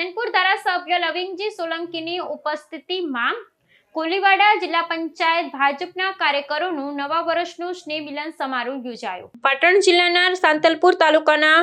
રાધનપુર ધારાસભ્ય લવિંગજી સોલંકીની ઉપસ્થિતિમાં કોલીવાડા જિલ્લા પંચાયત ભાજપના કાર્યકરોનું નવા વર્ષનું સ્નેહ મિલન સમારોહ યોજાયો. પાટણ જિલ્લાના સાંતલપુર તાલુકાના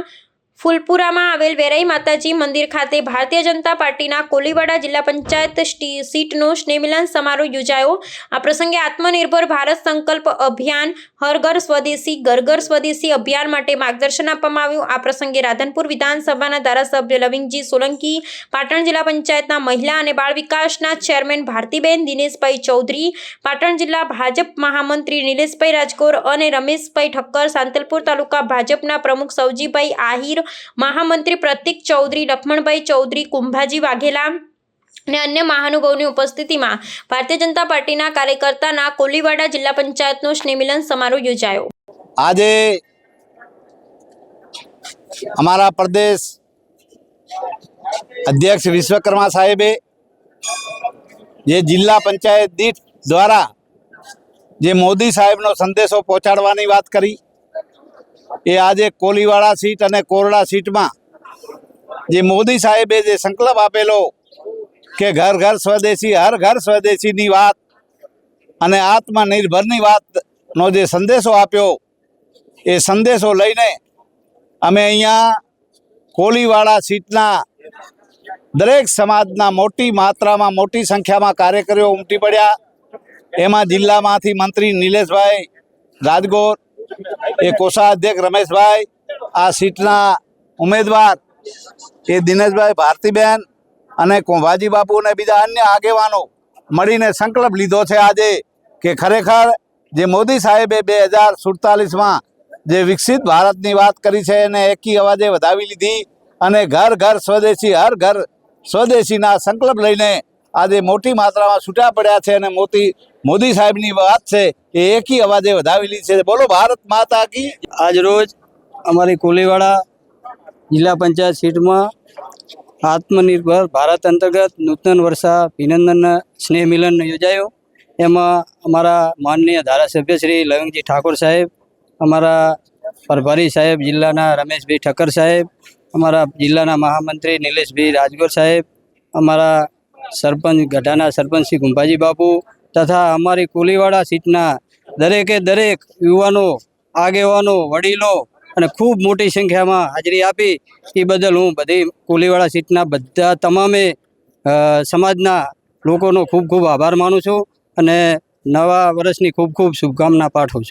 ફૂલપુરામાં આવેલ વેરાઈ માતાજી મંદિર ખાતે ભારતીય જનતા પાર્ટીના કોલીવાડા જિલ્લા પંચાયત સ્ટી- સીટનો સ્નેહમિલન સમારોહ યોજાયો. આ પ્રસંગે આત્મનિર્ભર ભારત સંકલ્પ અભિયાન હરઘર સ્વદેશી, ઘર ઘર સ્વદેશી અભિયાન માટે માર્ગદર્શન આપવામાં આવ્યું. આ પ્રસંગે રાધનપુર વિધાનસભાના ધારાસભ્ય લવિંગજી સોલંકી, પાટણ જિલ્લા પંચાયતના મહિલા અને બાળ વિકાસના ચેરમેન ભારતીબેન દિનેશભાઈ ચૌધરી, પાટણ જિલ્લા ભાજપ મહામંત્રી નિલેશભાઈ રાજકોર અને રમેશભાઈ ઠક્કર, સાંતલપુર તાલુકા ભાજપના પ્રમુખ સૌજીભાઈ આહિર મહામંત્રી પ્રતિક ચૌધરી, લક્ષ્મણભાઈ ચૌધરી, કુંભાજી વાઘેલા અને અન્ય મહાનુભાવોની ઉપસ્થિતિમાં ભારતીય જનતા પાર્ટીના કાર્યકર્તાના કોલીવાડા જિલ્લા પંચાયતનો સ્નેહમિલન સમારોહ યોજાયો. આજે અમારા પ્રદેશ અધ્યક્ષ વિશ્વકર્મા સાહેબે જે જિલ્લા પંચાયત દીઠ દ્વારા જે મોદી સાહેબનો સંદેશો પહોંચાડવાની વાત કરી એ આજે કોલીવાળા સીટ અને કોરડા સીટમાં જે મોદી સાહેબે જે સંકલ્પ આપેલો કે ઘર ઘર સ્વદેશી, હર ઘર સ્વદેશીની વાત અને આત્મનિર્ભરની વાતનો જે સંદેશો આપ્યો, એ સંદેશો લઈને અમે અહીંયા કોલીવાળા સીટના દરેક સમાજના મોટી માત્રામાં મોટી સંખ્યામાં કાર્યકરો ઉમટી પડ્યા. એમાં જિલ્લામાંથી મંત્રી નિલેશભાઈ રાજગોર એ કોષાધ્યક્ષ રમેશભાઈ, આ સીટના ઉમેદવાર એ દિનેશભાઈ ભારતીબેન અને કોંભાજી અને બીજા અન્ય આગેવાનો મળીને સંકલ્પ લીધો છે આજે કે ખરેખર જે મોદી સાહેબે બે હજાર સુડતાલીસમાં જે વિકસિત ભારતની વાત કરી છે એને એકી અવાજે વધાવી લીધી અને ઘર ઘર સ્વદેશી, હર ઘર સ્વદેશીના સંકલ્પ લઈને આજે મોટી માત્રામાં છૂટા પડ્યા છે અને મોતી મોદી સાહેબની વાત છે એ એકી અવાજે વધાવેલી છે. બોલો, ભારત માતા કી આજ રોજ અમારી કોલીવાડા જિલ્લા પંચાયત સીટમાં આત્મનિર્ભર ભારત અંતર્ગત નૂતન વર્ષા અભિનંદન સ્નેહ મિલન યોજાયો. એમાં અમારા માનનીય ધારાસભ્ય શ્રી લવિંગજી ઠાકોર સાહેબ, અમારા પ્રભારી સાહેબ, જિલ્લાના રમેશભાઈ ઠક્કર સાહેબ, અમારા જિલ્લાના મહામંત્રી નિલેશભાઈ રાજગોર સાહેબ, અમારા સરપંચ ગઢાના સરપંચ શ્રી ગુંભાજી બાપુ તથા અમારી કોલીવાડા સીટના દરેકે દરેક યુવાનો, આગેવાનો, વડીલો અને ખૂબ મોટી સંખ્યામાં હાજરી આપી એ બદલ હું બધી કોલીવાડા સીટના બધા તમામે સમાજના લોકોનો ખૂબ ખૂબ આભાર માનું છું અને નવા વર્ષની ખૂબ ખૂબ શુભકામના પાઠવું છું.